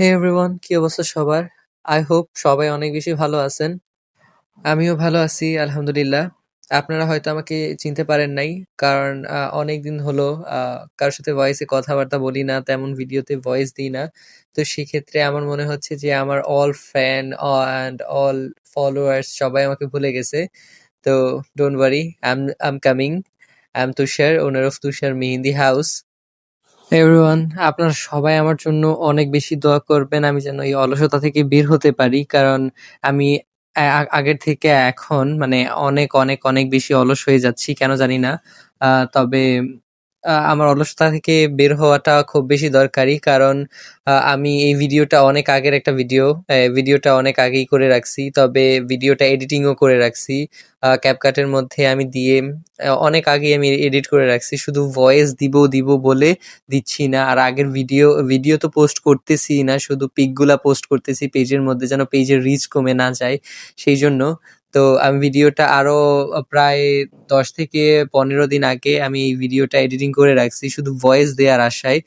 হে everyone কি অবস্থা সবার? আই হোপ সবাই অনেক বেশি ভালো আছেন। আমিও ভালো আছি আলহামদুলিল্লাহ। আপনারা হয়তো আমাকে চিনতে পারেন নাই। কারণ আ অনেকদিন হলো কারও সাথে ভয়েসে কথাবার্তা বলি না, তেমন ভিডিওতে ভয়েস দিই না। তো সেক্ষেত্রে আমার মনে হচ্ছে যে আমার all fan and all followers সবাই আমাকে ভুলে গেছে। তো don't worry I am coming. I am Tushar, owner of Tushar mehendi house. Everyone আপনারা সবাই আমার জন্য অনেক বেশি দোয়া করবেন, আমি যেন এই অলসতা থেকে বের হতে পারি, কারণ আমি আগের থেকে এখন মানে অনেক অনেক অনেক বেশি অলস হয়ে যাচ্ছি, কেন জানি না। তবে আমার অলসতা থেকে বের হওয়াটা খুব বেশি দরকারি কারণ আমি এই ভিডিওটা অনেক আগের একটা ভিডিও ভিডিওটা অনেক আগেই করে রাখছি, তবে ভিডিওটা এডিটিংও করে রাখছি। ক্যাপকাটের মধ্যে আমি দিয়ে অনেক আগে আমি এডিট করে রাখছি, শুধু ভয়েস দিব দিব বলে দিচ্ছি না, আর আগের ভিডিও ভিডিও তো পোস্ট করতেছি না, শুধু পিকগুলা পোস্ট করতেছি পেজের মধ্যে যেন পেজের রিচ কমে না যায়, সেই জন্য তো আমি ভিডিওটা আরও প্রায় দশ থেকে পনেরো দিন আগে আমি এই ভিডিওটা এডিটিং করে রাখছি, শুধু ভয়েস দেওয়ার আশায়।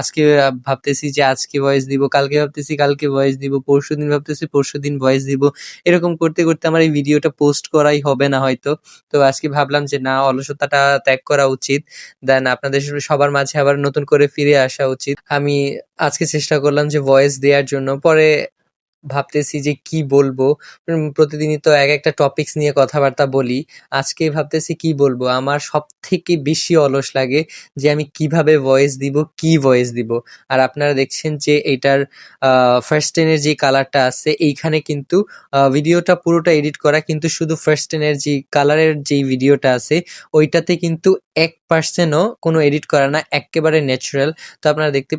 আজকে ভাবতেছি যে আজকে ভয়েস দিব, কালকে ভাবতেছি কালকে ভয়েস দিব, পরশু দিন ভাবতেছি পরশু দিন ভয়েস দিব। এরকম করতে করতে আমার এই ভিডিওটা পোস্ট করাই হবে না হয়তো। তো আজকে ভাবলাম যে না, অলসতাটা ত্যাগ করা উচিত। দেন আপনাদের সবার মাঝে আবার নতুন করে ফিরে আসা উচিত। আমি আজকে চেষ্টা করলাম যে ভয়েস দেওয়ার জন্য। পরে ভাবতেছি যে কি বলব। প্রতিদিনই তো এক একটা টপিকস নিয়ে কথাবার্তা বলি। আজকে ভাবতেছি কি বলব? আমার সব থেকে বেশি অলস লাগে যে আমি কীভাবে ভয়েস দিব, কি ভয়েস দিব। আর আপনারা দেখছেন যে এটার ফার্স্ট টেনের যে কালারটা আছে, এইখানে কিন্তু ভিডিওটা পুরোটা এডিট করা কিন্তু শুধু ফার্স্ট টেনের যে কালারের যে ভিডিওটা আছে, ওইটাতে কিন্তু এক পার্সেন্টও কোনো এডিট করা না, একেবারে ন্যাচারাল তো আপনারা দেখতে